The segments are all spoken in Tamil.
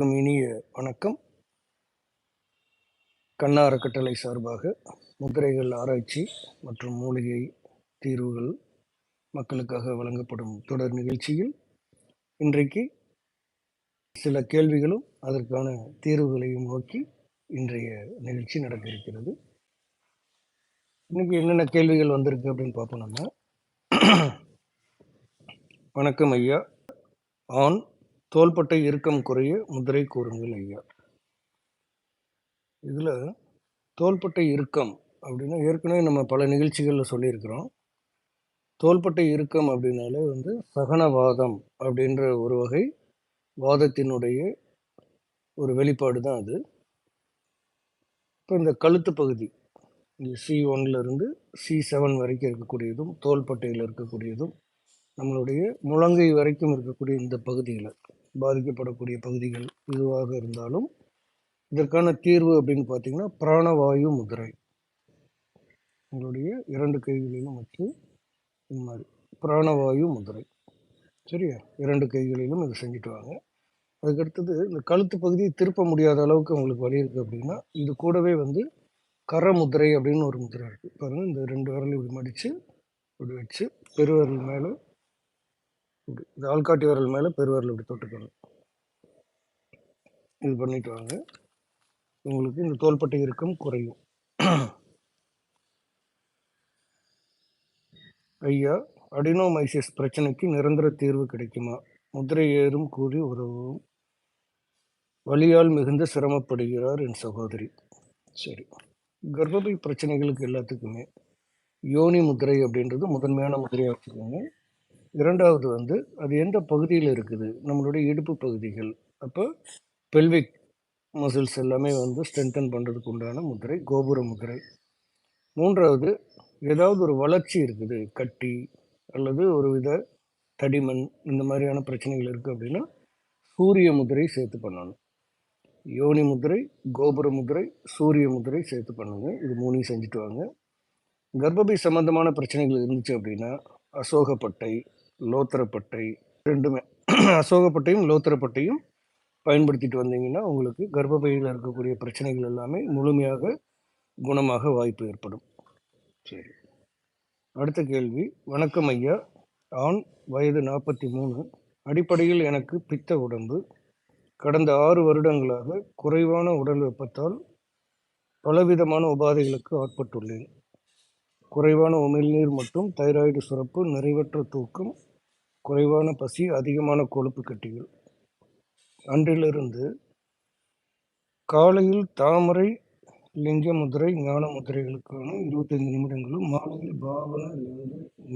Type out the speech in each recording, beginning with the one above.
அனைவருக்கும் இனிய வணக்கம். கண்ணா அறக்கட்டளை சார்பாக முதிரைகள் ஆராய்ச்சி மற்றும் மூலிகை தீர்வுகள் மக்களுக்காக வழங்கப்படும் தொடர் நிகழ்ச்சியில் இன்றைக்கு சில கேள்விகளும் அதற்கான தீர்வுகளையும் நோக்கி இன்றைய நிகழ்ச்சி நடக்க இருக்கிறது. இன்னைக்கு என்னென்ன கேள்விகள் வந்திருக்கு அப்படின்னு பார்ப்போம் நம்ம. வணக்கம் ஐயா. ஆண் தோள்பட்டை இறுக்கம் குறைய முதிரை கூறுங்கள் ஐயா. இதில் தோள்பட்டை இறுக்கம் அப்படின்னா ஏற்கனவே நம்ம பல நிகழ்ச்சிகளில் சொல்லியிருக்கிறோம். தோள்பட்டை இறுக்கம் அப்படின்னாலே வந்து சகனவாதம் அப்படின்ற ஒரு வகை வாதத்தினுடைய ஒரு வெளிப்பாடு தான் அது. இப்போ இந்த கழுத்து பகுதி இந்த சி ஒன்லேருந்து சி செவன் வரைக்கும் இருக்கக்கூடியதும் தோள்பட்டையில் இருக்கக்கூடியதும் நம்மளுடைய முழங்கை வரைக்கும் இருக்கக்கூடிய இந்த பகுதியில் பாதிக்கப்படக்கூடிய பகுதிகள் இதுவாக இருந்தாலும் இதற்கான தீர்வு அப்படின்னு பார்த்தீங்கன்னா பிராணவாயு முதிரை. உங்களுடைய இரண்டு கைகளிலும் வச்சு இந்த மாதிரி பிராணவாயு முதிரை. சரியா? இரண்டு கைகளிலும் இதை செஞ்சுட்டு வாங்க. அதுக்கடுத்தது இந்த கழுத்து பகுதியை திருப்ப முடியாத அளவுக்கு உங்களுக்கு வலி இருக்குது அப்படின்னா இது கூடவே வந்து கர முதிரை அப்படின்னு ஒரு முதிரை இருக்குது பாருங்கள் இந்த ரெண்டு விரல் இப்படி மடித்து இப்படி வச்சு பெருவிரல் மேலே ஆள்காட்டி விரல் மேலே பெருவரல் இப்படி தொட்டுக்கணும். இது பண்ணிட்டு வாங்க. உங்களுக்கு இந்த தோள்பட்டை இறுக்கம் குறையும். ஐயா அடினோமைசிஸ் பிரச்சனைக்கு நிரந்தர தீர்வு கிடைக்குமா? முதிரை ஏறும் கூறி உறவும். வலியால் மிகுந்த சிரமப்படுகிறார் என் சகோதரி. சரி. கர்ப்பப்பை பிரச்சனைகளுக்கு எல்லாத்துக்குமே யோனி முதிரை அப்படின்றது முதன்மையான முதிரையாக வச்சுக்கோங்க. இரண்டாவது வந்து அது எந்த பகுதியில் இருக்குது? நம்மளுடைய இடுப்பு பகுதிகள். அப்போ பெல்விக் மசில்ஸ் எல்லாமே வந்து ஸ்ட்ரென்தன் பண்ணுறதுக்கு உண்டான முதிரை கோபுர முதிரை மூன்றாவது ஏதாவது ஒரு வளர்ச்சி இருக்குது? கட்டி அல்லது ஒரு வித தடிமண் இந்த மாதிரியான பிரச்சனைகள் இருக்குது அப்படின்னா சூரிய முதிரை சேர்த்து பண்ணணும். யோனி முதிரை கோபுர முதிரை சூரிய முதிரை சேர்த்து பண்ணுங்க. இது மூணையும் செஞ்சுட்டு வாங்க. கர்ப்பபை சம்பந்தமான பிரச்சனைகள் இருந்துச்சு அப்படின்னா அசோகப்பட்டை லோத்தரப்பட்டை ரெண்டுமே. அசோகப்பட்டையும் லோத்தரப்பட்டையும் பயன்படுத்திட்டு வந்தீங்கன்னா உங்களுக்கு கர்ப்பப்பையில் இருக்கக்கூடிய பிரச்சனைகள் எல்லாமே முழுமையாக குணமாக வாய்ப்பு ஏற்படும். சரி. அடுத்த கேள்வி. வணக்கம் ஐயா. ஆண் வயது நாற்பத்தி மூணு. அடிப்படையில் எனக்கு பித்த உடம்பு. கடந்த ஆறு வருடங்களாக குறைவான உடல் வெப்பத்தால் பலவிதமான உபாதைகளுக்கு ஆட்பட்டுள்ளேன். குறைவான உமிழ்நீர் மற்றும் தைராய்டு சுரப்பு நிறைவற்ற தூக்கம் குறைவான பசி அதிகமான கொழுப்பு கட்டிகள். அன்றிலிருந்து காலையில் தாமரை லிங்க முதிரை ஞான முதிரைகளுக்கான இருபத்தைந்து நிமிடங்களும் மாலையில் பாவன லிங்க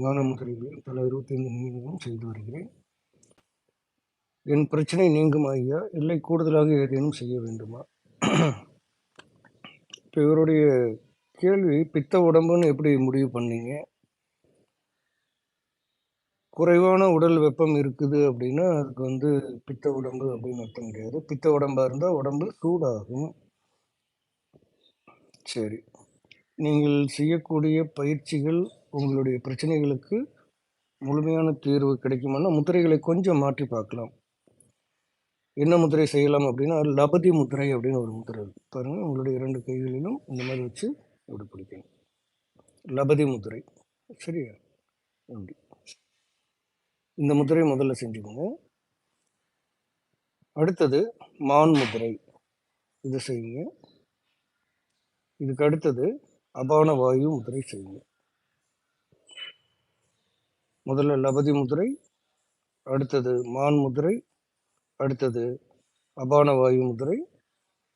ஞான முதிரைகளும் தலா இருபத்தைந்து நிமிடங்களும் செய்து வருகிறேன். என் பிரச்சனை நீங்கும் ஐயா இல்லை கூடுதலாக ஏதேனும் செய்ய வேண்டுமா? இப்போ இவருடைய கேள்வி பித்த உடம்புன்னு எப்படி முடிவு பண்ணீங்க? குறைவான உடல் வெப்பம் இருக்குது அப்படின்னா அதுக்கு வந்து பித்த உடம்பு அப்படின்னு அர்த்தம் கிடையாது. பித்த உடம்பாக இருந்தால் உடம்பு சூடாகும். சரி. நீங்கள் செய்யக்கூடிய பயிற்சிகள் உங்களுடைய பிரச்சனைகளுக்கு முழுமையான தீர்வு கிடைக்குமானா முத்திரைகளை கொஞ்சம் மாற்றி பார்க்கலாம். என்ன முத்திரை செய்யலாம் அப்படின்னா லபதி முத்திரை அப்படின்னு ஒரு முத்திரை பாருங்கள் உங்களுடைய இரண்டு கைகளிலும் இந்த மாதிரி வச்சு இப்படி பிடிக்கணும் லபதி முத்திரை. சரியா? அப்படி. இந்த முதிரை முதல்ல செஞ்சுக்கோங்க. அடுத்தது மான் முதிரை. இது செய்யுங்க. இதுக்கு அடுத்தது அபான வாயு முதிரை செய்யுங்க. முதல்ல லபதி முதிரை அடுத்தது மான் முதிரை அடுத்தது அபான வாயு முதிரை.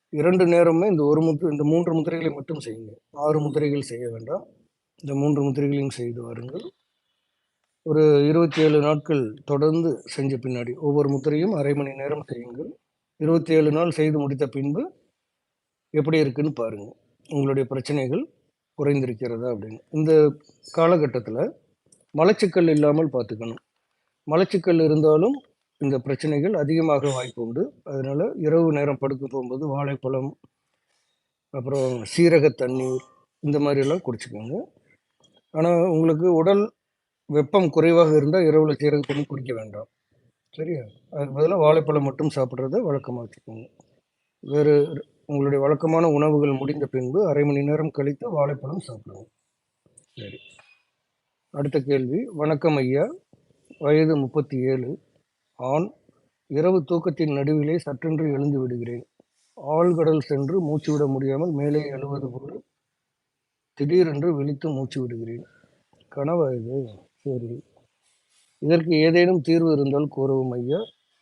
இரண்டு நேரமே இந்த ஒரு முத்து இந்த மூன்று முதிரைகளை மட்டும் செய்யுங்க. ஆறு முதிரைகள் செய்ய வேண்டாம். இந்த மூன்று முதிரைகளையும் செய்து வாருங்கள். ஒரு இருபத்தி ஏழு நாட்கள் தொடர்ந்து செஞ்ச பின்னாடி ஒவ்வொரு முத்திரையும் அரை மணி நேரம் செய்யுங்கள். இருபத்தி ஏழு நாள் செய்து முடித்த பின்பு எப்படி இருக்குன்னு பாருங்கள் உங்களுடைய பிரச்சனைகள் குறைந்திருக்கிறதா அப்படின்னு. இந்த காலகட்டத்தில் மலச்சிக்கல் இல்லாமல் பார்த்துக்கணும். மலச்சிக்கல் இருந்தாலும் இந்த பிரச்சனைகள் அதிகமாக வாய்ப்பு உண்டு. அதனால் இரவு நேரம் படுக்க போகும்போது வாழைப்பழம் அப்புறம் சீரக தண்ணீர் இந்த மாதிரியெல்லாம் குடிச்சுக்கோங்க. ஆனால் உங்களுக்கு உடல் வெப்பம் குறைவாக இருந்தால் இரவில் சீரக தண்ணி குடிக்க வேண்டாம். சரியா? அதுக்கு பதிலாக வாழைப்பழம் மட்டும் சாப்பிட்றத வழக்கமாக வச்சுக்கோங்க வேறு உங்களுடைய வழக்கமான உணவுகள் முடிந்த பின்பு அரை மணி நேரம் கழித்து வாழைப்பழம் சாப்பிடுவோம் சரி. அடுத்த கேள்வி. வணக்கம் ஐயா. வயது முப்பத்தி ஏழு ஆண் இரவு தூக்கத்தின் நடுவிலே சற்றென்று எழுந்து விடுகிறேன். ஆழ்கடல் சென்று மூச்சு விட முடியாமல் மேலே எழுவது போல் திடீரென்று விழித்து மூச்சு விடுகிறேன். கனவா இது? சரி இதற்கு ஏதேனும் தீர்வு இருந்தால் கூறவும் ஐயா.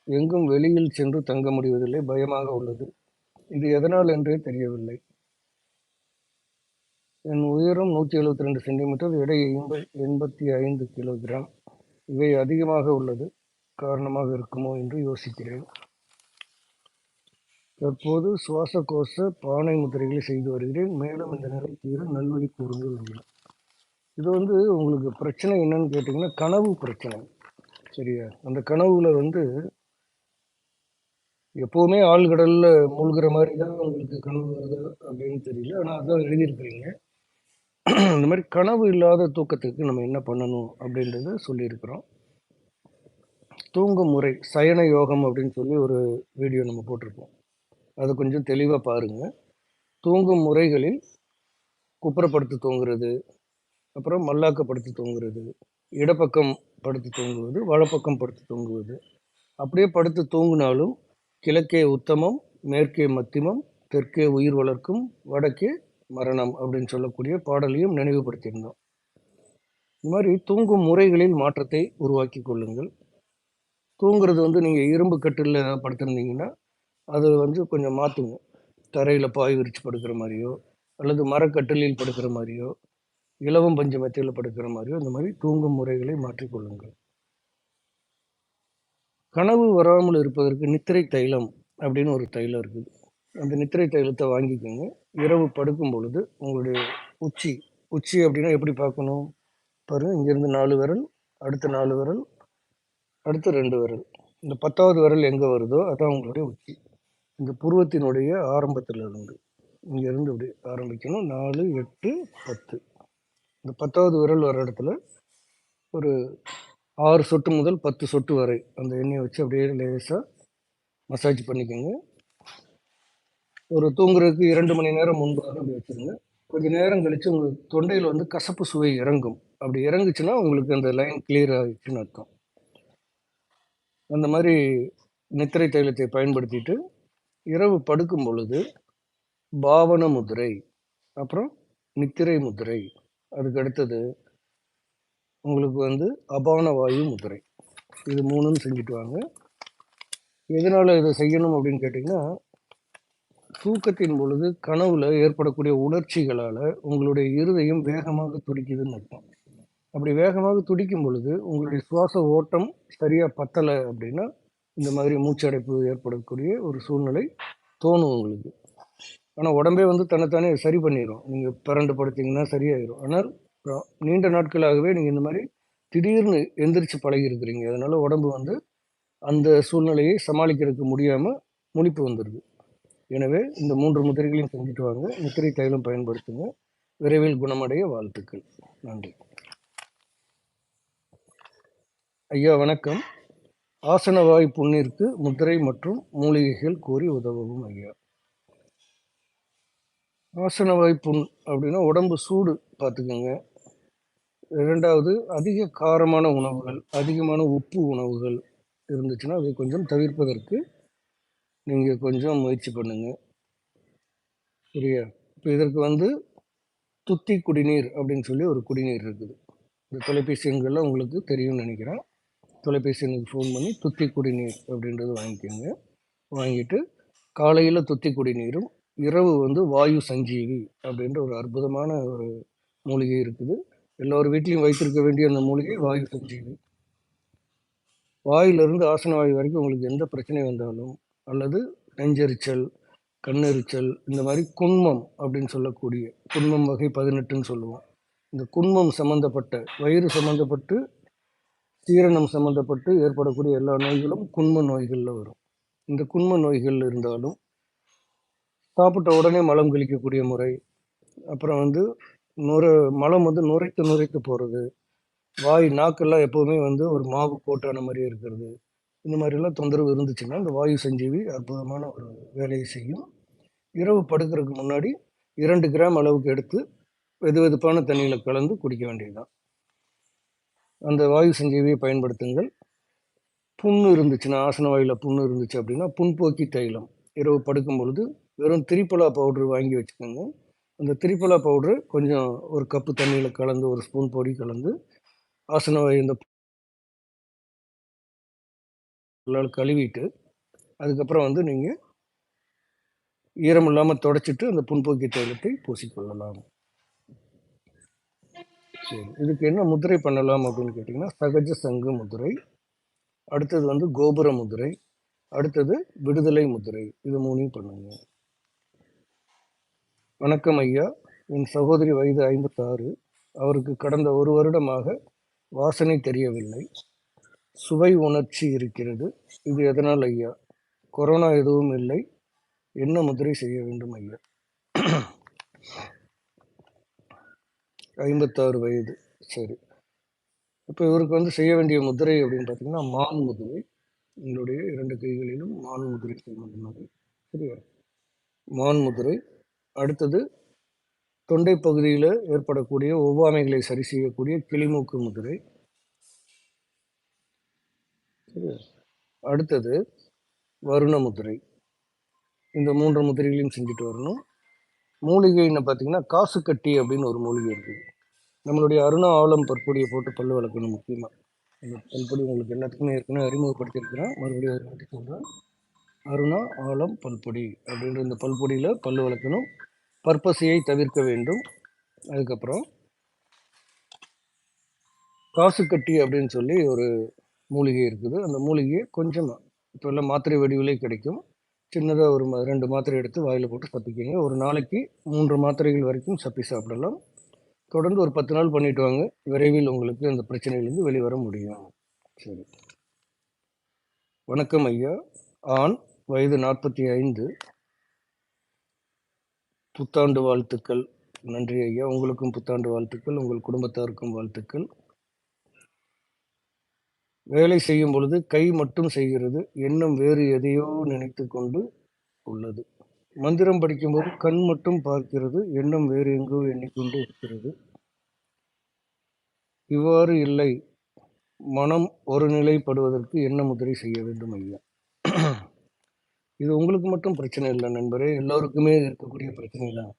எங்கும் வெளியில் சென்று தங்க முடிவதில்லை பயமாக உள்ளது. இது எதனால் என்றே தெரியவில்லை. என் உயரம் நூற்றி எழுபத்தி ரெண்டு சென்டிமீட்டர் எடை எண்ப எண்பத்தி ஐந்து கிலோகிராம். இவை அதிகமாக உள்ளது காரணமாக இருக்குமோ என்று யோசிக்கிறேன். தற்போது சுவாசகோச பானை முத்திரைகளை செய்து வருகிறேன். மேலும் இந்த நிலை தீர நல்வழி கூறுங்கள் உள்ளன இது வந்து உங்களுக்கு பிரச்சனை என்னன்னு கேட்டிங்கன்னா கனவு பிரச்சனை. சரியா? அந்த கனவுல வந்து எப்போவுமே ஆழ்கடலில் மூழ்கிற மாதிரி தான் உங்களுக்கு கனவு வருது அப்படின்னு தெரியல. ஆனால் அதான் எழுதியிருக்கிறீங்க. இந்த மாதிரி கனவு இல்லாத தூக்கத்துக்கு நம்ம என்ன பண்ணணும் அப்படின்றத சொல்லியிருக்கிறோம். தூங்கும் முறை சயன யோகம் அப்படின்னு சொல்லி ஒரு வீடியோ நம்ம போட்டிருப்போம். அதை கொஞ்சம் தெளிவாக பாருங்கள் தூங்கும் முறைகளில் குப்புறப்படுத்து தூங்குறது அப்புறம் மல்லாக்கப்படுத்தி தூங்குறது இடப்பக்கம் படுத்து தூங்குவது வலப்பக்கம் படுத்து தூங்குவது. அப்படியே படுத்து தூங்கினாலும் கிழக்கே உத்தமம் மேற்கே மத்திமம் தெற்கே உயிர் வளர்க்கும் வடக்கே மரணம் அப்படின்னு சொல்லக்கூடிய பாடலையும் நினைவுபடுத்தியிருந்தோம். இந்த மாதிரி தூங்கும் முறைகளில் மாற்றத்தை உருவாக்கி கொள்ளுங்கள். தூங்குறது வந்து நீங்கள் இரும்பு கட்டில் படுத்திருந்தீங்கன்னா அதை வந்து கொஞ்சம் மாற்றுங்க தரையில் பாய் விரித்து படுக்கிற மாதிரியோ அல்லது மரக்கட்டிலில் படுக்கிற மாதிரியோ இலவம் பஞ்சு மத்தியில் படுக்கிற மாதிரியோ இந்த மாதிரி தூங்கும் முறைகளை மாற்றிக்கொள்ளுங்கள் கனவு வராமல் இருப்பதற்கு நித்திரை தைலம் அப்படின்னு ஒரு தைலம் இருக்குது. அந்த நித்திரை தைலத்தை வாங்கிக்கோங்க. இரவு படுக்கும் பொழுது உங்களுடைய உச்சி உச்சி அப்படின்னா எப்படி பார்க்கணும்? பாருங்க இங்கேருந்து நாலு விரல் அடுத்த நாலு விரல் அடுத்து ரெண்டு விரல். இந்த பத்தாவது விரல் எங்கே வருதோ அதான் உங்களுடைய உச்சி. இந்த புருவத்தினுடைய ஆரம்பத்தில் இருந்து இங்கேருந்து இப்படி ஆரம்பிக்கணும். நாலு எட்டு பத்து. இந்த பத்தாவது விரல் வர இடத்துல ஒரு ஆறு சொட்டு முதல் பத்து சொட்டு வரை அந்த எண்ணெயை வச்சு அப்படியே லேசாக மசாஜ் பண்ணிக்கோங்க. ஒரு தூங்குறதுக்கு இரண்டு மணி நேரம் முன்பாக அப்படி வச்சுருங்க. கொஞ்சம் நேரம் கழித்து உங்கள் தொண்டையில் வந்து கசப்பு சுவை இறங்கும். அப்படி இறங்குச்சுன்னா உங்களுக்கு அந்த லைன் கிளியர் ஆகிடுச்சுன்னு அர்த்தம். அந்த மாதிரி நித்திரை தைலத்தை பயன்படுத்திட்டு இரவு படுக்கும் பொழுது பாவன முதிரை அப்புறம் நித்திரை முதிரை அதுக்கு அடுத்தது உங்களுக்கு வந்து அபான வாயு முதிரை இது மூணும் செஞ்சுட்டு வாங்க. எதனால் இதை செய்யணும் அப்படின்னு கேட்டிங்கன்னா தூக்கத்தின் பொழுது கனவுல ஏற்படக்கூடிய உணர்ச்சிகளால் உங்களுடைய இருதயம் வேகமாக துடிக்குதுன்னு அர்த்தம். அப்படி வேகமாக துடிக்கும் பொழுது உங்களுடைய சுவாச ஓட்டம் சரியாக பத்தலை அப்படின்னா இந்த மாதிரி மூச்சடைப்பு ஏற்படக்கூடிய ஒரு சூழ்நிலை தோணும் உங்களுக்கு. ஆனால் உடம்பே வந்து தன்னைத்தானே சரி பண்ணிடும் நீங்கள் பிறண்டு படுத்தீங்கன்னா சரியாயிடும் ஆனால் நீண்ட நாட்களாகவே நீங்கள் இந்த மாதிரி திடீர்னு எந்திரிச்சு பழகி இருக்கிறீங்க உடம்பு வந்து அந்த சூழ்நிலையை சமாளிக்கிறதுக்கு முடியாமல் முழிப்பு வந்துடுது எனவே இந்த மூன்று முதிரைகளையும் செஞ்சுட்டு வாங்க. முத்திரை தைலம் பயன்படுத்துங்க. விரைவில் குணமடைய வாழ்த்துக்கள். நன்றி. ஐயா வணக்கம். ஆசனவாய் புண்ணிற்கு முதிரை மற்றும் மூலிகைகள் கூறி உதவவும் ஐயா. ஆசன வாய்ப்புண் அப்படின்னா உடம்பு சூடு பார்த்துக்கோங்க. இரண்டாவது அதிக காரமான உணவுகள் அதிகமான உப்பு உணவுகள் இருந்துச்சுன்னா அதை கொஞ்சம் தவிர்ப்பதற்கு நீங்கள் கொஞ்சம் முயற்சி பண்ணுங்க. சரியா? இப்போ இதற்கு வந்து துத்தி குடிநீர் அப்படின்னு சொல்லி ஒரு குடிநீர் இருக்குது. இந்த தொலைபேசி எண்கள்லாம் உங்களுக்கு தெரியும்னு நினைக்கிறேன். தொலைபேசி எண்ணுக்கு ஃபோன் பண்ணி துத்தி குடிநீர் அப்படின்றது வாங்கிக்கோங்க. வாங்கிட்டு காலையில் துத்தி குடிநீரும் இரவு வந்து வாயு சஞ்சீவி அப்படின்ற ஒரு அற்புதமான ஒரு மூலிகை இருக்குது. எல்லோரும் வீட்லேயும் வைத்திருக்க வேண்டிய அந்த மூலிகை வாயு சஞ்சீவி. வாயிலிருந்து ஆசன வாயு வரைக்கும் உங்களுக்கு எந்த பிரச்சனை வந்தாலும் அல்லது நெஞ்செரிச்சல் கண்ணெரிச்சல் இந்த மாதிரி குன்மம் அப்படின்னு சொல்லக்கூடிய குன்மம் வகை பதினெட்டுன்னு சொல்லுவோம். இந்த குன்மம் சம்மந்தப்பட்ட வயிறு சம்மந்தப்பட்டு சீரணம் சம்மந்தப்பட்டு ஏற்படக்கூடிய எல்லா நோய்களும் குன்ம நோய்களில் வரும். இந்த குன்ம நோய்கள் இருந்தாலும் சாப்பிட்ட உடனே மலம் கழிக்கக்கூடிய முறை. அப்புறம் வந்து நுரை மலம் வந்து நுரைத்து நுரைத்து போகிறது வாய் நாக்கெல்லாம் எப்போவுமே வந்து ஒரு மாவு கோட்டான மாதிரி இருக்கிறது. இந்த மாதிரிலாம் தொந்தரவு இருந்துச்சுன்னா இந்த வாயு சஞ்சீவி அற்புதமான ஒரு வேலையை செய்யும். இரவு படுக்கிறதுக்கு முன்னாடி இரண்டு கிராம் அளவுக்கு எடுத்து வெது வெதுப்பான தண்ணியில் கலந்து குடிக்க வேண்டியதுதான். அந்த வாயு சஞ்சீவியை பயன்படுத்துங்கள். புண்ணு இருந்துச்சுன்னா ஆசன வாயில் புண்ணு இருந்துச்சு அப்படின்னா புண்போக்கி தைலம். இரவு படுக்கும் பொழுது வெறும் திரிப்பலா பவுட்ரு வாங்கி வச்சுக்கோங்க. அந்த திரிப்பலா பவுட்ரு கொஞ்சம் ஒரு கப்பு தண்ணியில் கலந்து ஒரு ஸ்பூன் பொடி கலந்து ஆசன வாய் இந்த கழுவிட்டு அதுக்கப்புறம் வந்து நீங்கள் ஈரம் இல்லாமல் தொடச்சிட்டு அந்த புண்போக்கி தைலத்தை பூசிக்கொள்ளலாம் சரி இதுக்கு என்ன முதிரை பண்ணலாம் அப்படின்னு கேட்டிங்கன்னா சகஜ சங்கு முதிரை அடுத்தது வந்து கோபுர முதிரை அடுத்தது விடுதலை முதிரை இது மூணையும் பண்ணுங்க. வணக்கம் ஐயா. என் சகோதரி வயது ஐம்பத்தாறு. அவருக்கு கடந்த ஒரு வருடமாக வாசனை தெரியவில்லை. சுவை உணர்ச்சி இருக்கிறது. இது எதனால் ஐயா? கொரோனா எதுவும் இல்லை. என்ன முதிரை செய்ய வேண்டும் ஐயா? ஐம்பத்தாறு வயது. சரி. இப்போ இவருக்கு வந்து செய்ய வேண்டிய முதிரை அப்படின்னு பார்த்தீங்கன்னா மான் முதிரை. உங்களுடைய இரண்டு கைகளிலும் மான் முதிரை முடியும் சரியா? மான் முதிரை. அடுத்தது தொண்டை பகுதியில் ஏற்படக்கூடிய ஒவ்வாமைகளை சரி செய்யக்கூடிய கிளிமூக்கு முதிரை. அடுத்தது வருண முதிரை. இந்த மூன்று முதிரைகளையும் செஞ்சுட்டு வரணும். மூலிகைன்னு பார்த்தீங்கன்னா காசு கட்டி அப்படின்னு ஒரு மூலிகை இருக்குது நம்மளுடைய அருணா ஆலம் பற்பொடியை போட்டு பல்லு வளர்க்கணும் முக்கியமாக அந்த பல்பொடி உங்களுக்கு எல்லாத்துக்குமே ஏற்கனவே அறிமுகப்படுத்தியிருக்கிறேன். மறுபடியும் ஒரு சொல்கிறேன் அருணா ஆலம் பல்பொடி அப்படின்ற இந்த பல்பொடியில் பல் வளர்க்கணும். பற்பசையை தவிர்க்க வேண்டும். அதுக்கப்புறம் காசு கட்டி அப்படின்னு சொல்லி ஒரு மூலிகை இருக்குது. அந்த மூலிகையை கொஞ்சமாக இப்போ எல்லாம் மாத்திரை வடிவிலே கிடைக்கும். சின்னதாக ஒரு ரெண்டு மாத்திரை எடுத்து வாயில் போட்டு சப்பிக்கிங்க. ஒரு நாளைக்கு மூன்று மாத்திரைகள் வரைக்கும் சப்பி சாப்பிடலாம். தொடர்ந்து ஒரு பத்து நாள் பண்ணிட்டு வாங்க. விரைவில் உங்களுக்கு அந்த பிரச்சனையிலேருந்து வெளிவர முடியும். சரி. வணக்கம் ஐயா. ஆண் வயது நாற்பத்தி ஐந்து. புத்தாண்டு வாழ்த்துக்கள். நன்றி ஐயா. உங்களுக்கும் புத்தாண்டு வாழ்த்துக்கள். உங்கள் குடும்பத்தாருக்கும் வாழ்த்துக்கள். வேலை செய்யும் பொழுது கை மட்டும் செய்கிறது எண்ணம் வேறு எதையோ நினைத்து கொண்டு உள்ளது. மந்திரம் படிக்கும்போது கண் மட்டும் பார்க்கிறது எண்ணம் வேறு எங்கோ எண்ணிக்கொண்டு இருக்கிறது. இவ்வாறு இல்லை. மனம் ஒரு நிலைப்படுவதற்கு என்ன முதிரை செய்ய வேண்டும் ஐயா. இது உங்களுக்கு மட்டும் பிரச்சனை இல்லை நண்பரே. எல்லோருக்குமே இருக்கக்கூடிய பிரச்சனை தான்.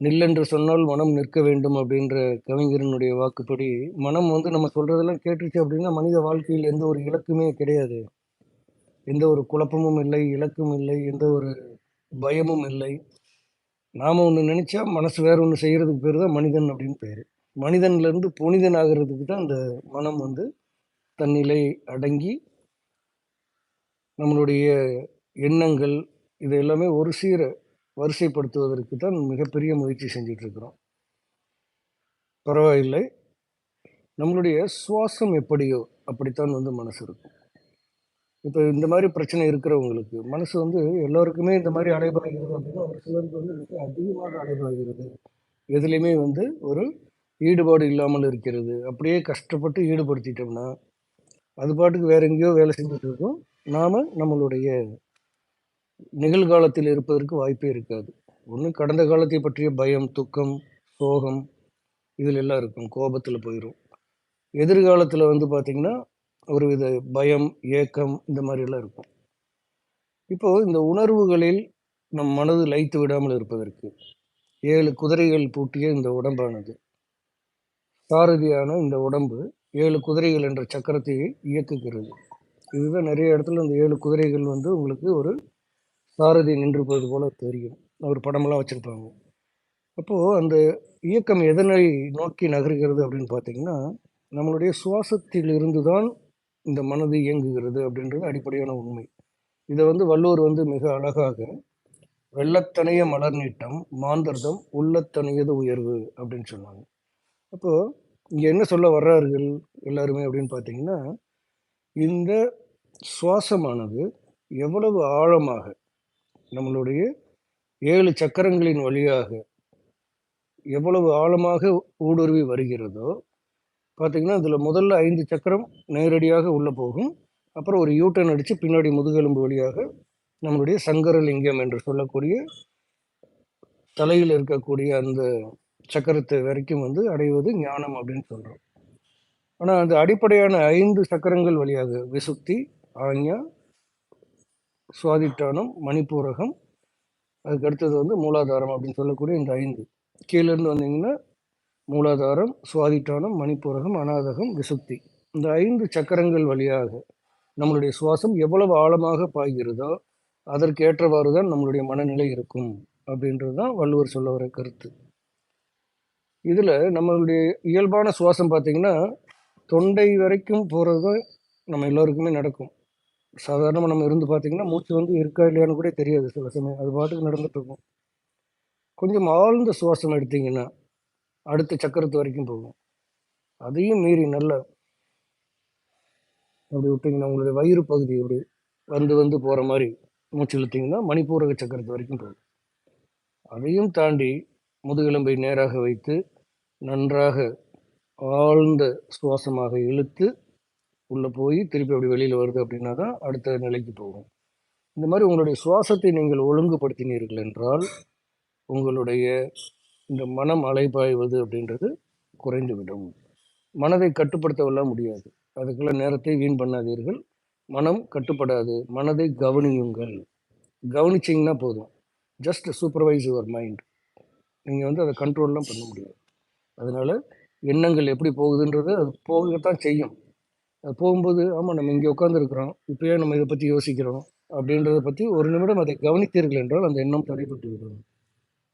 நில் என்று சொன்னால் மனம் நிற்க வேண்டும் அப்படின்ற கவிஞரனுடைய வாக்குப்படி மனம் வந்து நம்ம சொல்றதெல்லாம் கேட்டுச்சு அப்படின்னா மனித வாழ்க்கையில் எந்த ஒரு இலக்குமே கிடையாது. எந்த ஒரு குழப்பமும் இல்லை இலக்கும் இல்லை எந்த ஒரு பயமும் இல்லை. நாம் ஒன்று நினச்சா மனசு வேறு ஒன்று செய்கிறதுக்கு பேர் தான் மனிதன் அப்படின்னு பேர். மனிதன்லேருந்து புனிதன் ஆகிறதுக்கு தான் அந்த மனம் வந்து தன்னிலை அடங்கி நம்மளுடைய எண்ணங்கள் இது எல்லாமே ஒரு சீர வரிசைப்படுத்துவதற்கு தான் மிகப்பெரிய முயற்சி செஞ்சுட்டு பரவாயில்லை. நம்மளுடைய சுவாசம் எப்படியோ அப்படித்தான் வந்து மனசு இருக்கும். இப்போ இந்த மாதிரி பிரச்சனை இருக்கிறவங்களுக்கு மனசு வந்து எல்லோருக்குமே இந்த மாதிரி அடைபாய்கிறது அப்படின்னா ஒரு சிலருக்கு வந்து மிக அதிகமாக அடைபாய்கிறது எதுலேயுமே வந்து ஒரு ஈடுபாடு இல்லாமல் இருக்கிறது. அப்படியே கஷ்டப்பட்டு ஈடுபடுத்திட்டோம்னா அது பாட்டுக்கு வேற எங்கேயோ வேலை செஞ்சுட்டு இருக்கும் நாம் நம்மளுடைய நிகழ்காலத்தில் இருப்பதற்கு வாய்ப்பே இருக்காது. ஒன்று கடந்த காலத்தை பற்றிய பயம் துக்கம் சோகம் இதில் எல்லாம் இருக்கும். கோபத்தில் போயிடும் எதிர்காலத்தில் வந்து பார்த்திங்கன்னா ஒரு வித பயம் ஏக்கம் இந்த மாதிரி எல்லாம் இருக்கும். இப்போ இந்த உணர்வுகளில் நம் மனது லைத்து விடாமல் இருப்பதற்கு ஏழு குதிரைகள் பூட்டிய இந்த உடம்பானது சாரதியான இந்த உடம்பு ஏழு குதிரைகள் என்ற சக்கரத்தை இயக்குகிறது. இதுதான் நிறைய இடத்துல இந்த ஏழு குதிரைகள் வந்து உங்களுக்கு ஒரு சாரதி நின்று போவது போல தெரியும். ஒரு படமெல்லாம் வச்சுருப்பாங்க. அப்போது அந்த இயக்கம் எதனை நோக்கி நகர்கிறது அப்படின்னு பார்த்தீங்கன்னா நம்மளுடைய சுவாசத்திலிருந்து தான் இந்த மனது இயங்குகிறது அப்படின்றது அடிப்படையான உண்மை. இதை வந்து வள்ளுவர் வந்து மிக அழகாக வெள்ளத்தனைய மலர் நீட்டம் மாந்தர்தம் உள்ளத்தனையது உயர்வு அப்படின்னு சொன்னாங்க. அப்போது இங்கே என்ன சொல்ல வர்றார்கள் எல்லாருமே அப்படின்னு பார்த்தீங்கன்னா இந்த சுவாசமானது எவ்வளவு ஆழமாக நம்மளுடைய ஏழு சக்கரங்களின் வழியாக எவ்வளவு ஆழமாக ஊடுருவி வருகிறதோ பார்த்திங்கன்னா இதில் முதல்ல ஐந்து சக்கரம் நேரடியாக உள்ளே போகும். அப்புறம் ஒரு யூட்டன் அடித்து பின்னாடி முதுகெலும்பு வழியாக நம்மளுடைய சங்கரலிங்கம் என்று சொல்லக்கூடிய தலையில் இருக்கக்கூடிய அந்த சக்கரத்தை வரைக்கும் வந்து அடைவது ஞானம் அப்படின்னு சொல்கிறோம் ஆனால் அந்த அடிப்படையான ஐந்து சக்கரங்கள் வழியாக விசுக்தி ஆன்யா சுவாதிட்டானம் மணிப்பூரகம். அதுக்கு அடுத்தது வந்து மூலாதாரம் அப்படின்னு சொல்லக்கூடிய இந்த ஐந்து. கீழேருந்து வந்தீங்கன்னா மூலாதாரம் சுவாதிட்டானம் மணிப்பூரகம் அநாதகம் விசுக்தி இந்த ஐந்து சக்கரங்கள் வழியாக நம்மளுடைய சுவாசம் எவ்வளவு ஆழமாக பாய்கிறதோ அதற்கு ஏற்றவாறு தான் நம்மளுடைய மனநிலை இருக்கும் அப்படின்றது தான் வள்ளுவர் சொல்ல வர கருத்து. இதில் நம்மளுடைய இயல்பான சுவாசம் பார்த்தீங்கன்னா தொண்டை வரைக்கும் போகிறது தான் நம்ம எல்லோருக்குமே நடக்கும். சாதாரணமாக நம்ம இருந்து பார்த்தீங்கன்னா மூச்சு வந்து இருக்கா இல்லையான்னு கூட தெரியாது சில சமயம். அது பாட்டுக்கு நடந்துட்டு இருக்கும். கொஞ்சம் ஆழ்ந்த சுவாசம் எடுத்தீங்கன்னா அடுத்த சக்கரத்து வரைக்கும் போகும். அதையும் மீறி நல்ல அப்படி விட்டிங்கன்னா உங்களுடைய வயிறு பகுதி அப்படி வந்து வந்து போகிற மாதிரி மூச்சு இழுத்தீங்கன்னா மணிப்பூரக சக்கரத்து வரைக்கும் போகும். அதையும் தாண்டி முதுகெலும்பை நேராக வைத்து நன்றாக ஆழ்ந்த சுவாசமாக இழுத்து உள்ளே போய் திருப்பி அப்படி வெளியில் வருது அப்படின்னா தான் அடுத்த நிலைக்கு போகும். இந்த மாதிரி உங்களுடைய சுவாசத்தை நீங்கள் ஒழுங்குபடுத்தினீர்கள் என்றால் உங்களுடைய இந்த மனம் அலைபாய்வது அப்படின்றது குறைந்துவிடும். மனதை கட்டுப்படுத்தவெல்லாம் முடியாது. அதுக்கெல்லாம் நேரத்தை வீண் பண்ணாதீர்கள். மனம் கட்டுப்படாது. மனதை கவனியுங்கள். கவனிச்சிங்கன்னா போதும். ஜஸ்ட் சூப்பர்வைஸ் யுவர் மைண்ட் நீங்கள் வந்து அதை கண்ட்ரோல்லாம் பண்ண முடியாது. அதனால் எண்ணங்கள் எப்படி போகுதுன்றது அது போகத்தான் செய்யும். போகும்போது ஆமாம் நம்ம இங்கே உட்காந்துருக்குறோம் இப்போயே நம்ம இதை பற்றி யோசிக்கிறோம். அப்படின்றத பற்றி ஒரு நிமிடம் அதை கவனித்தீர்கள் என்றால் அந்த எண்ணம் தடைப்பட்டு விடும்.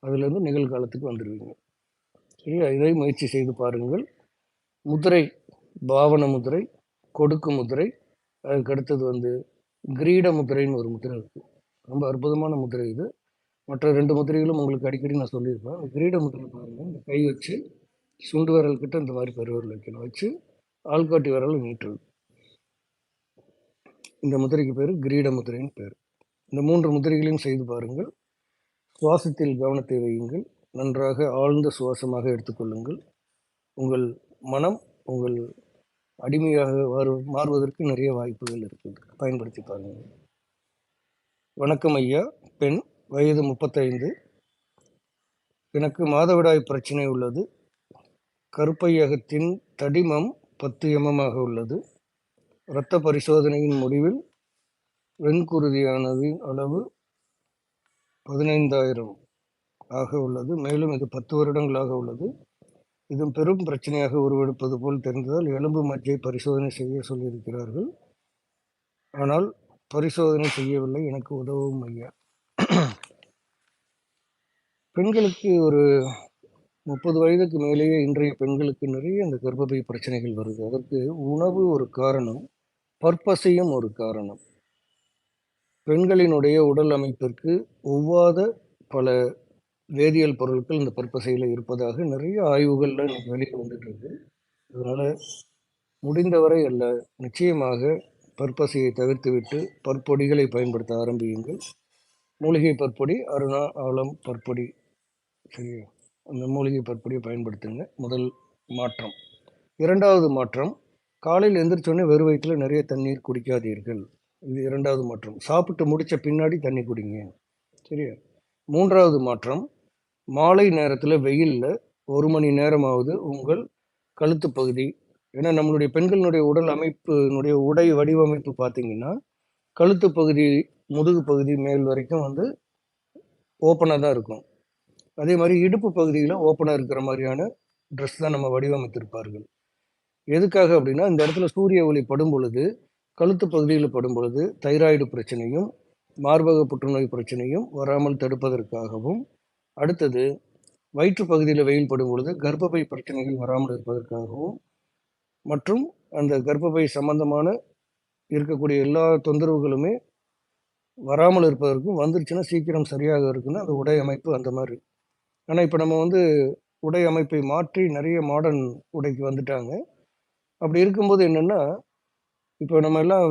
அதுலேருந்து நிகழ்காலத்துக்கு வந்துடுவீங்க. சரியா? இதை முயற்சி செய்து பாருங்கள். முதிரை பாவன முதிரை கொடுக்கு முதிரை அதுக்கு அடுத்தது வந்து கிரீட முதிரைன்னு ஒரு முதிரை இருக்குது ரொம்ப அற்புதமான முதிரை இது. மற்ற ரெண்டு முதிரைகளும் உங்களுக்கு அடிக்கடி நான் சொல்லியிருப்பேன். கிரீட முதிரை பாருங்கள் இந்த கை வச்சு சுண்டு விரல் கிட்ட இந்த மாதிரி பெருவரில் வைக்கணும். வச்சு ஆள்காட்டி விரல் நீட்டுறது இந்த முதிரைக்கு பேர் கிரீட முதிரைன்னு பேர். இந்த மூன்று முதிரைகளையும் செய்து பாருங்கள். சுவாசத்தில் கவனத்தை வையுங்கள். நன்றாக ஆழ்ந்த சுவாசமாக எடுத்துக்கொள்ளுங்கள் உங்கள் மனம் உங்கள் அடிமையாக மாறு மாறுவதற்கு நிறைய வாய்ப்புகள் இருக்குது. பயன்படுத்தி பாருங்கள். வணக்கம் ஐயா. பெண் வயது முப்பத்தைந்து. எனக்கு மாதவிடாய் பிரச்சனை உள்ளது. கருப்பையகத்தின் தடிமம் பத்து எம்எம்மாக உள்ளது. இரத்த பரிசோதனையின் முடிவில் வெண்குருதியானது அளவு பதினைந்தாயிரம் ஆக உள்ளது. மேலும் இது பத்து வருடங்களாக உள்ளது. இது பெரும் பிரச்சனையாக உருவெடுப்பது போல் தெரிந்ததால் எலும்பு மஜ்ஜை பரிசோதனை செய்ய சொல்லியிருக்கிறார்கள். ஆனால் பரிசோதனை செய்யவில்லை. எனக்கு உதவும் ஐயா. பெண்களுக்கு ஒரு முப்பது வயதுக்கு மேலேயே இன்றைய பெண்களுக்கு நிறைய இந்த கர்ப்பப்பை பிரச்சனைகள் வருது. அதற்கு உணவு ஒரு காரணம் பற்பசையும் ஒரு காரணம். பெண்களினுடைய உடல் அமைப்பிற்கு ஒவ்வாத பல வேதியியல் பொருட்கள் இந்த பற்பசையில் இருப்பதாக நிறைய ஆய்வுகளில் இன்னைக்கு வெளியே வந்துட்டு இருக்கு அதனால் முடிந்தவரை அல்ல நிச்சயமாக பற்பசையை தவிர்த்துவிட்டு பற்பொடிகளை பயன்படுத்த ஆரம்பியுங்கள். மூலிகை பற்பொடி அருணா ஆலம் பற்பொடி. சரியா? அந்த மூலிகை பற்படியை பயன்படுத்துங்க. முதல் மாற்றம். இரண்டாவது மாற்றம் காலையில் எந்திரிச்சோடனே வெறும் வயிற்றில் நிறைய தண்ணீர் குடிக்காதீர்கள். இது இரண்டாவது மாற்றம். சாப்பிட்டு முடித்த பின்னாடி தண்ணி குடிங்க. சரியா? மூன்றாவது மாற்றம் மாலை நேரத்தில் வெயிலில் ஒரு மணி நேரமாவது உங்கள் கழுத்து பகுதி ஏன்னா நம்மளுடைய பெண்களினுடைய உடல் அமைப்பினுடைய உடை வடிவமைப்பு பார்த்தீங்கன்னா கழுத்து பகுதி முதுகு பகுதி மேல் வரைக்கும் வந்து ஓப்பனாக தான் இருக்கும். அதே மாதிரி இடுப்பு பகுதியில் ஓப்பனாக இருக்கிற மாதிரியான ட்ரெஸ் தான் நம்ம வடிவமைத்திருப்பார்கள். எதுக்காக அப்படின்னா இந்த இடத்துல சூரிய ஒளி படும் பொழுது கழுத்து பகுதியில் படும் பொழுது தைராய்டு பிரச்சனையும் மார்பக புற்றுநோய் பிரச்சனையும் வராமல் தடுப்பதற்காகவும் அடுத்தது வயிற்று பகுதியில் வெயில் படும் பொழுது கர்ப்பப்பை பிரச்சனைகள் வராமல் இருப்பதற்காகவும் மற்றும் அந்த கர்ப்பப்பை சம்பந்தமான இருக்கக்கூடிய எல்லா தொந்தரவுகளுமே வராமல் இருப்பதற்கும் வந்துருச்சுன்னா சீக்கிரம் சரியாக இருக்குன்னு அந்த உடை அமைப்பு அந்த மாதிரி. ஆனால் இப்போ நம்ம வந்து உடை அமைப்பை மாற்றி நிறைய மாடர்ன் உடைக்கு வந்துட்டாங்க. அப்படி இருக்கும்போது என்னென்னா இப்போ நம்ம எல்லாம்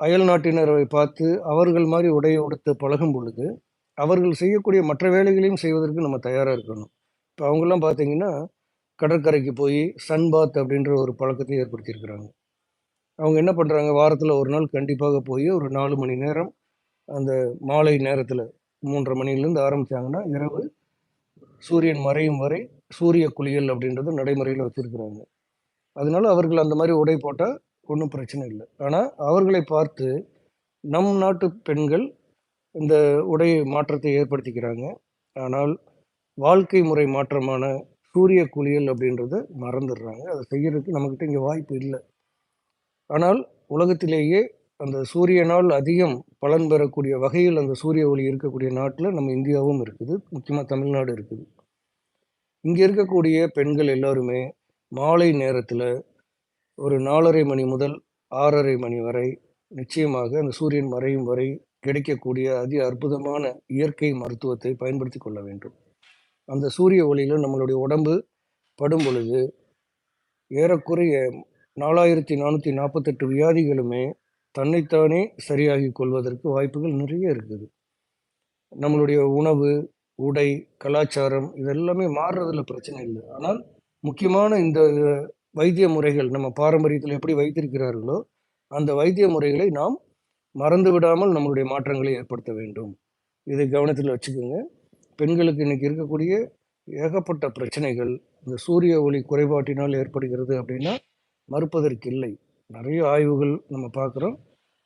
அயல் நாட்டினரை பார்த்து அவர்கள் மாதிரி உடையை உடுத்த பழகும் பொழுது அவர்கள் செய்யக்கூடிய மற்ற வேலைகளையும் செய்வதற்கு நம்ம தயாராக இருக்கணும். இப்போ அவங்கெல்லாம் பார்த்தீங்கன்னா கடற்கரைக்கு போய் சன் பாத் அப்படின்ற ஒரு பழக்கத்தை ஏற்படுத்தியிருக்கிறாங்க. அவங்க என்ன பண்ணுறாங்க வாரத்தில் ஒரு நாள் கண்டிப்பாக போய் ஒரு நாலு மணி நேரம் அந்த மாலை நேரத்தில் மூன்றரை மணிலேருந்து ஆரம்பித்தாங்கன்னா இரவு சூரியன் மறையும் வரை சூரிய குளியல் அப்படின்றது நடைமுறையில் வச்சுருக்கிறாங்க. அதனால அவர்கள் அந்த மாதிரி உடை போட்டால் ஒன்றும் பிரச்சனை இல்லை. ஆனால் அவர்களை பார்த்து நம் நாட்டு பெண்கள் இந்த உடை மாற்றத்தை ஏற்படுத்திக்கிறாங்க. ஆனால் வாழ்க்கை முறை மாற்றமான சூரிய குளியல் அப்படின்றத மறந்துடுறாங்க. அதை செய்கிறதுக்கு நம்மக்கிட்ட இங்கே வாய்ப்பு இல்லை. ஆனால் உலகத்திலேயே அந்த சூரியனால் அதிகம் பலன் பெறக்கூடிய வகையில் அந்த சூரிய ஒளி இருக்கக்கூடிய நாட்டில் நம்ம இந்தியாவும் இருக்குது முக்கியமாக தமிழ்நாடு இருக்குது. இங்கே இருக்கக்கூடிய பெண்கள் எல்லாருமே மாலை நேரத்தில் ஒரு நாலரை மணி முதல் ஆறரை மணி வரை நிச்சயமாக அந்த சூரியன் மறையும் வரை கிடைக்கக்கூடிய அதி அற்புதமான இயற்கை மருத்துவத்தை பயன்படுத்தி கொள்ள வேண்டும். அந்த சூரிய ஒளியில் நம்மளுடைய உடம்பு படும் பொழுது ஏறக்குறைய நாலாயிரத்தி நானூற்றி நாற்பத்தெட்டு வியாதிகளுமே தன்னைத்தானே சரியாகி கொள்வதற்கு வாய்ப்புகள் நிறைய இருக்குது. நம்மளுடைய உணவு உடை கலாச்சாரம் இதெல்லாமே மாறுறதுல பிரச்சனை இல்லை. ஆனால் முக்கியமான இந்த வைத்திய முறைகள் நம்ம பாரம்பரியத்தில் எப்படி வைத்திருக்கிறார்களோ அந்த வைத்திய முறைகளை நாம் மறந்து விடாமல் நம்மளுடைய மாற்றங்களை ஏற்படுத்த வேண்டும். இதை கவனத்தில் வச்சுக்கோங்க. பெண்களுக்கு இன்னைக்கு இருக்கக்கூடிய ஏகப்பட்ட பிரச்சனைகள் இந்த சூரிய ஒளி குறைபாட்டினால் ஏற்படுகிறது அப்படின்னா மறுப்பதற்கு இல்லை. நிறைய ஆய்வுகள் நம்ம பார்க்குறோம்.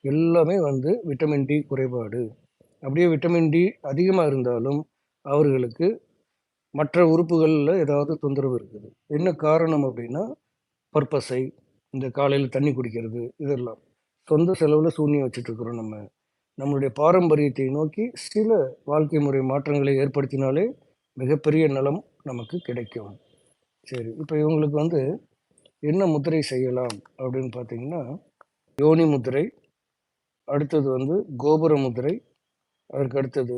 எல்லாமே வந்து விட்டமின் டி குறைபாடு. அப்படியே விட்டமின் டி அதிகமாக இருந்தாலும் அவர்களுக்கு மற்ற உறுப்புகளில் ஏதாவது தொந்தரவு இருக்குது. என்ன காரணம் அப்படின்னா பர்பஸை இந்த காலையில் தண்ணி குடிக்கிறது இதெல்லாம். சொந்த செலவில் சூன்யம் வச்சுட்ருக்குறோம் நம்ம. நம்மளுடைய பாரம்பரியத்தை நோக்கி சில வாழ்க்கை முறை மாற்றங்களை ஏற்படுத்தினாலே மிகப்பெரிய நலம் நமக்கு கிடைக்கும். சரி இப்போ இவங்களுக்கு வந்து என்ன முத்திரை செய்யலாம் அப்படின்னு பார்த்தீங்கன்னா யோனி முத்திரை அடுத்தது வந்து கோபுர முத்திரை அதற்கு அடுத்தது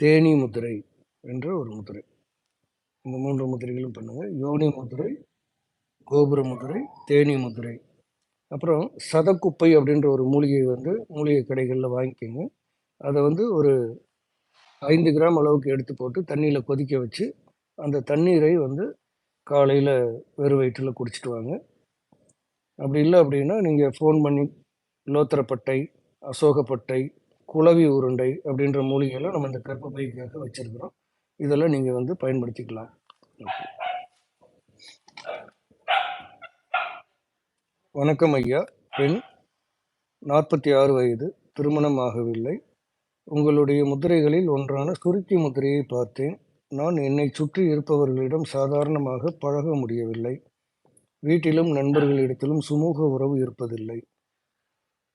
தேனி முத்திரை என்ற ஒரு முத்திரை. இந்த மூன்று முத்திரைகளும் பண்ணுங்கள் யோனி முத்திரை கோபுர முத்திரை தேனி முத்திரை. அப்புறம் சதக்குப்பை அப்படின்ற ஒரு மூலிகை வந்து மூலிகை கடைகளில் வாங்கிக்கோங்க. அதை வந்து ஒரு ஐந்து கிராம் அளவுக்கு எடுத்து போட்டு தண்ணியில் கொதிக்க வச்சு அந்த தண்ணீரை வந்து காலையில் வெறும் வயிற்றில் குடிச்சிட்டு வாங்க. அப்படி இல்லை அப்படின்னா நீங்கள் ஃபோன் பண்ணி லோத்திரப்பட்டை அசோகப்பட்டை குளவி உருண்டை அப்படின்ற மூலிகைகளை நம்ம இந்த கர்ப்பப்பைக்காக வச்சுருக்கிறோம். இதெல்லாம் நீங்கள் வந்து பயன்படுத்திக்கலாம். வணக்கம் ஐயா. பெண் நாற்பத்தி ஆறு வயது திருமணம் ஆகவில்லை. உங்களுடைய முதிரைகளில் ஒன்றான சுருக்கி முதிரையை பார்த்தேன். நான் என்னை சுற்றி இருப்பவர்களிடம் சாதாரணமாக பழக முடியவில்லை. வீட்டிலும் நண்பர்களிடத்திலும் சுமூக உறவு இருப்பதில்லை.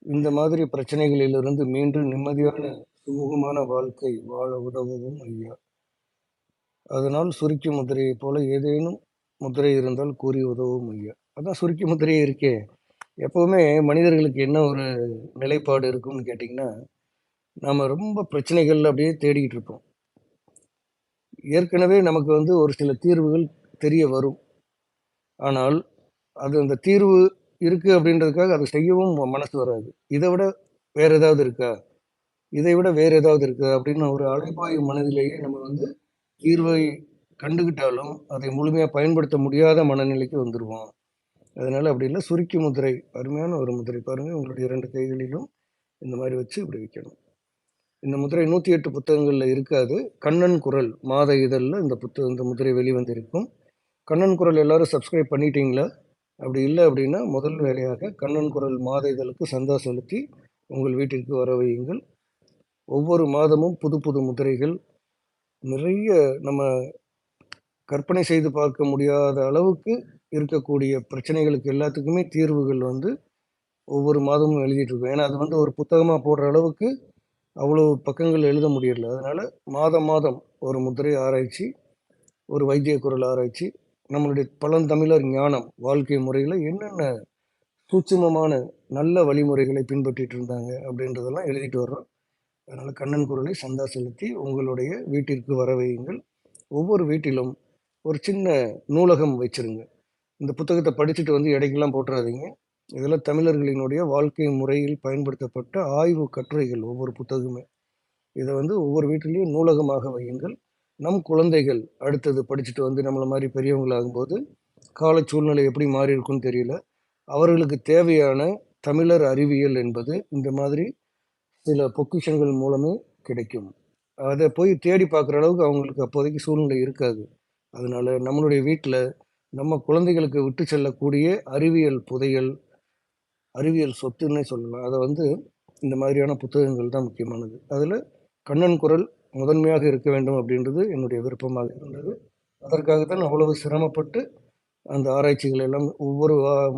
இந்த மாதிரி பிரச்சனைகளிலிருந்து மீண்டும் நிம்மதியான சுமூகமான வாழ்க்கை வாழ உதவும் ஐயா. அதனால் சுருக்கி முதிரையைப் போல ஏதேனும் முதிரை இருந்தால் கூறி உதவும் ஐயா. அதான் சுருக்கி முதிரையே இருக்கே. எப்போவுமே மனிதர்களுக்கு என்ன ஒரு நிலைப்பாடு இருக்கும்னு கேட்டிங்கன்னா நம்ம ரொம்ப பிரச்சனைகள் அப்படியே தேடிக்கிட்டு இருப்போம். ஏற்கனவே நமக்கு வந்து ஒரு சில தீர்வுகள் தெரிய வரும். ஆனால் அது அந்த தீர்வு இருக்குது அப்படின்றதுக்காக அதை செய்யவும் மனசு வராது. இதை விட வேறு ஏதாவது இருக்கா? இதை விட வேறு ஏதாவது இருக்கா? அப்படின்னு ஒரு அலைபாய் மனதிலேயே நம்ம வந்து தீர்வை கண்டுகிட்டாலும் அதை முழுமையாக பயன்படுத்த முடியாத மனநிலைக்கு வந்துடுவோம் அதனால் அப்படி இல்லை. சுருக்கி முதிரை அருமையான ஒரு முதிரை பாருங்கள் உங்களுடைய இரண்டு கைகளிலும் இந்த மாதிரி வச்சு இப்படி வைக்கணும். இந்த முதிரை நூற்றி எட்டு புத்தகங்களில் இருக்காது. கண்ணன் குரல் மாத இதழில் இந்த புத்தகம் இந்த முதிரை வெளிவந்திருக்கும். கண்ணன் குரல் எல்லாரும் சப்ஸ்கிரைப் பண்ணிட்டீங்களா? அப்படி இல்லை அப்படின்னா முதல் வேலையாக கண்ணன் குரல் மாத இதழுக்கு சந்தா செலுத்தி உங்கள் வீட்டிற்கு வர வையுங்கள். ஒவ்வொரு மாதமும் புது புது முதிரைகள். நிறைய நம்ம கற்பனை செய்து பார்க்க முடியாத அளவுக்கு இருக்கக்கூடிய பிரச்சனைகளுக்கு எல்லாத்துக்குமே தீர்வுகள் வந்து ஒவ்வொரு மாதமும் எழுதிட்டு இருக்கோம். ஏன்னா அது வந்து ஒரு புத்தகமாக போடுற அளவுக்கு அவ்வளோ பக்கங்கள் எழுத முடியல. அதனால் மாதம் மாதம் ஒரு முதிரை ஆராய்ச்சி ஒரு வைத்திய குரல் ஆராய்ச்சி நம்மளுடைய பழந்தமிழர் ஞானம் வாழ்க்கை முறையில் என்னென்ன சூட்சமமான நல்ல வழிமுறைகளை பின்பற்றிட்டு இருந்தாங்க அப்படின்றதெல்லாம் எழுதிட்டு வர்றோம். அதனால் கண்ணன் குரலை சந்தா செலுத்தி உங்களுடைய வீட்டிற்கு வர வையுங்கள் ஒவ்வொரு வீட்டிலும் ஒரு சின்ன நூலகம் வச்சிருங்க. இந்த புத்தகத்தை படிச்சுட்டு வந்து இடைக்கெல்லாம் போட்டுறாதீங்க. இதெல்லாம் தமிழர்களினுடைய வாழ்க்கை முறையில் பயன்படுத்தப்பட்ட ஆய்வு கட்டுரைகள் ஒவ்வொரு புத்தகமே இதை வந்து ஒவ்வொரு வீட்டிலையும் நூலகமாக வையுங்கள். நம் குழந்தைகள் அடுத்தது படிச்சுட்டு வந்து நம்மளை மாதிரி பெரியவங்களாகும்போது கால சூழ்நிலை எப்படி மாறி இருக்குன்னு தெரியல. அவர்களுக்கு தேவையான தமிழர் அறிவியல் என்பது இந்த மாதிரி சில பொக்கிஷங்கள் மூலமே கிடைக்கும். அதை போய் தேடி பார்க்குற அளவுக்கு அவங்களுக்கு அப்போதைக்கு சூழ்நிலை இருக்காது. அதனால் நம்மளுடைய வீட்டில் நம்ம குழந்தைகளுக்கு விட்டு செல்லக்கூடிய அறிவியல் புதையல் அறிவியல் சொத்துன்னே சொல்லலாம். அதை வந்து இந்த மாதிரியான புத்தகங்கள் தான் முக்கியமானது. அதில் கண்ணன் குரல் முதன்மையாக இருக்க வேண்டும் அப்படின்றது என்னுடைய விருப்பமாக இருந்தது. அதற்காகத்தான் அவ்வளவு சிரமப்பட்டு அந்த ஆராய்ச்சிகள் எல்லாம் ஒவ்வொரு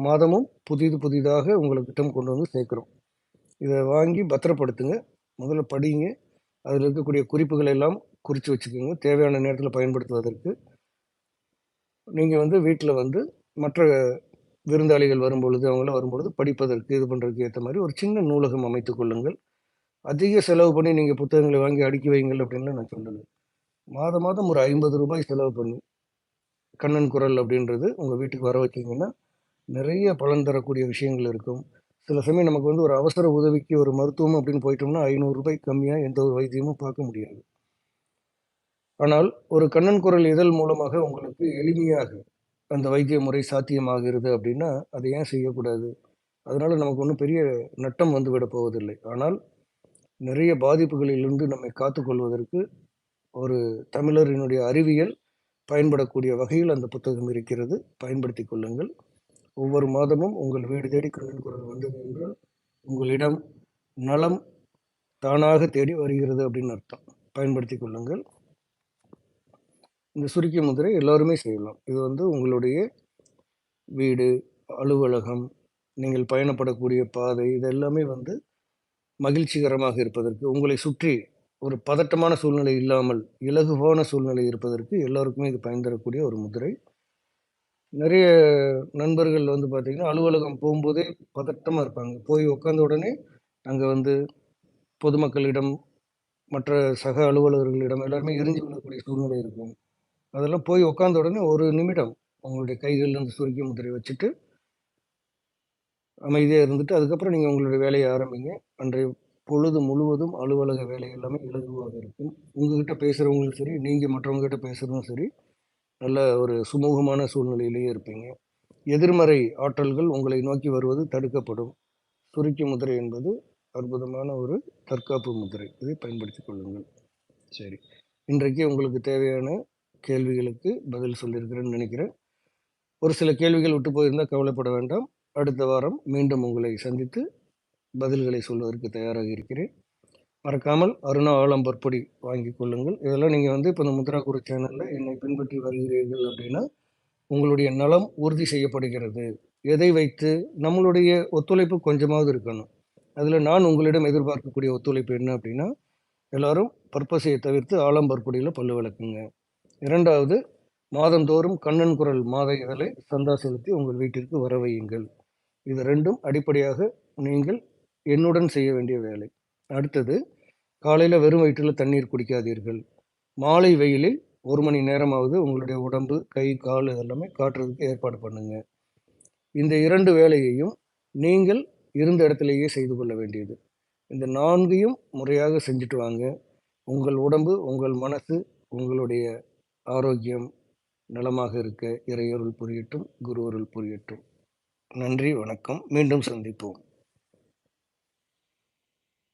மாதமும் புதிது புதிதாக உங்களுக்கிட்ட கொண்டு வந்து சேர்க்குறோம். இதை வாங்கி பத்திரப்படுத்துங்க. முதல்ல படிங்க. அதில் இருக்கக்கூடிய குறிப்புகள் எல்லாம் குறித்து வச்சுக்கோங்க. தேவையான நேரத்தில் பயன்படுத்துவதற்கு. நீங்கள் வந்து வீட்டில் வந்து மற்ற விருந்தாளிகள் வரும்பொழுது அவங்களாம் வரும்பொழுது படிப்பதற்கு இது பண்ணுறதுக்கு ஏற்ற மாதிரி ஒரு சின்ன நூலகம் அமைத்து கொள்ளுங்கள். அதிக செலவு பண்ணி நீங்கள் புத்தகங்களை வாங்கி அடுக்கி வைங்கள் அப்படின்லாம் நான் சொல்லலை மாதம் மாதம் ஒரு ஐம்பது ரூபாய் செலவு பண்ணி கண்ணன் குரல் அப்படின்றது உங்கள் வீட்டுக்கு வர வச்சிங்கன்னா நிறைய பலன் தரக்கூடிய விஷயங்கள் இருக்கும். சில சமயம் நமக்கு வந்து ஒரு அவசர உதவிக்கு ஒரு மருத்துவம் அப்படின்னு போயிட்டோம்னா ஐநூறு ரூபாய் கம்மியாக எந்த ஒரு வைத்தியமும் பார்க்க முடியாது. ஆனால் ஒரு கண்ணன் குரல் இதழ் மூலமாக உங்களுக்கு எளிமையாக அந்த வைத்திய முறை சாத்தியமாகிறது அப்படின்னா அதை ஏன் செய்யக்கூடாது? அதனால் நமக்கு ஒன்றும் பெரிய நட்டம் வந்து விட போவதில்லை. ஆனால் நிறைய பாதிப்புகளிலிருந்து நம்மை காத்துக்கொள்வதற்கு ஒரு தமிழரினுடைய அறிவியல் பயன்படக்கூடிய வகையில் அந்த புத்தகம் இருக்கிறது. பயன்படுத்தி கொள்ளுங்கள். ஒவ்வொரு மாதமும் உங்கள் வீடு தேடி கண்ணன் குரல் வந்தது என்றால் உங்களிடம் நலம் தானாக தேடி வருகிறது அப்படின்னு அர்த்தம். பயன்படுத்தி கொள்ளுங்கள். இந்த சுருக்கிய முதிரை எல்லாருமே செய்யலாம். இது வந்து உங்களுடைய வீடு அலுவலகம் நீங்கள் பயணப்படக்கூடிய பாதை இதெல்லாமே வந்து மகிழ்ச்சிகரமாக இருப்பதற்கு உங்களை சுற்றி ஒரு பதட்டமான சூழ்நிலை இல்லாமல் இலகுவான சூழ்நிலை இருப்பதற்கு எல்லோருக்குமே இது பயன் தரக்கூடிய ஒரு முதிரை நிறைய நண்பர்கள் வந்து பார்த்திங்கன்னா அலுவலகம் போகும்போதே பதட்டமாக இருப்பாங்க. போய் உட்காந்த உடனே அங்கே வந்து பொதுமக்களிடம் மற்ற சக அலுவலகர்களிடம் எல்லாருமே எரிஞ்சு விடக்கூடிய சூழ்நிலை இருக்கும். அதெல்லாம் போய் உட்காந்த உடனே ஒரு நிமிடம் உங்களுடைய கைகள்லேருந்து சுருக்கி முதிரை வச்சுட்டு அமைதியாக இருந்துட்டு அதுக்கப்புறம் நீங்கள் உங்களுடைய வேலையை ஆரம்பிங்க. அன்றைய பொழுது முழுவதும் அலுவலக வேலை எல்லாமே இலகுவாக இருக்கும். உங்ககிட்ட பேசுகிறவங்களும் சரி நீங்கள் மற்றவங்ககிட்ட பேசுகிறதும் சரி நல்ல ஒரு சுமூகமான சூழ்நிலையிலேயே இருப்பீங்க. எதிர்மறை ஆற்றல்கள் உங்களை நோக்கி வருவது தடுக்கப்படும். சுருக்கி முதிரை என்பது அற்புதமான ஒரு தற்காப்பு முதிரை இதை பயன்படுத்தி கொள்ளுங்கள். சரி. இன்றைக்கு உங்களுக்கு தேவையான கேள்விகளுக்கு பதில் சொல்லியிருக்கிறேன்னு நினைக்கிறேன். ஒரு சில கேள்விகள் விட்டு போயிருந்தால் கவலைப்பட வேண்டாம். அடுத்த வாரம் மீண்டும் உங்களை சந்தித்து பதில்களை சொல்வதற்கு தயாராக இருக்கிறேன். மறக்காமல் அருணா ஆழம் பற்பொடி வாங்கி கொள்ளுங்கள். இதெல்லாம் நீங்கள் வந்து இப்போ இந்த முத்ரா குரு சேனலில் என்னை பின்பற்றி வருகிறீர்கள் அப்படின்னா உங்களுடைய நலம் உறுதி செய்யப்படுகிறது. எதை வைத்து? நம்மளுடைய ஒத்துழைப்பு கொஞ்சமாவது இருக்கணும். அதில் நான் உங்களிடம் எதிர்பார்க்கக்கூடிய ஒத்துழைப்பு என்ன அப்படின்னா எல்லாரும் பர்பஸையை தவிர்த்து ஆலம்பற்பொடியில் பல்லு விளக்குங்க. இரண்டாவது மாதந்தோறும் கண்ணன் குரல் மாத இதழை சந்தா செலுத்தி உங்கள் வீட்டிற்கு வர வையுங்கள். இது ரெண்டும் அடிப்படையாக நீங்கள் என்னுடன் செய்ய வேண்டிய வேலை. அடுத்தது காலையில் வெறும் வயிற்றில் தண்ணீர் குடிக்காதீர்கள். மாலை வெயிலில் ஒரு மணி நேரமாவது உங்களுடைய உடம்பு கை கால் இதெல்லாமே காட்டுறதுக்கு ஏற்பாடு பண்ணுங்க. இந்த இரண்டு வேலையையும் நீங்கள் இருந்த இடத்துலையே செய்து கொள்ள வேண்டியது. இந்த நான்கையும் முறையாக செஞ்சுட்டு வாங்க. உங்கள் உடம்பு உங்கள் மனசு உங்களுடைய ஆரோக்கியம் நலமாக இருக்க இறையொருள் புரியட்டும் குருவருள் புரியட்டும். நன்றி வணக்கம். மீண்டும் சந்திப்போம்.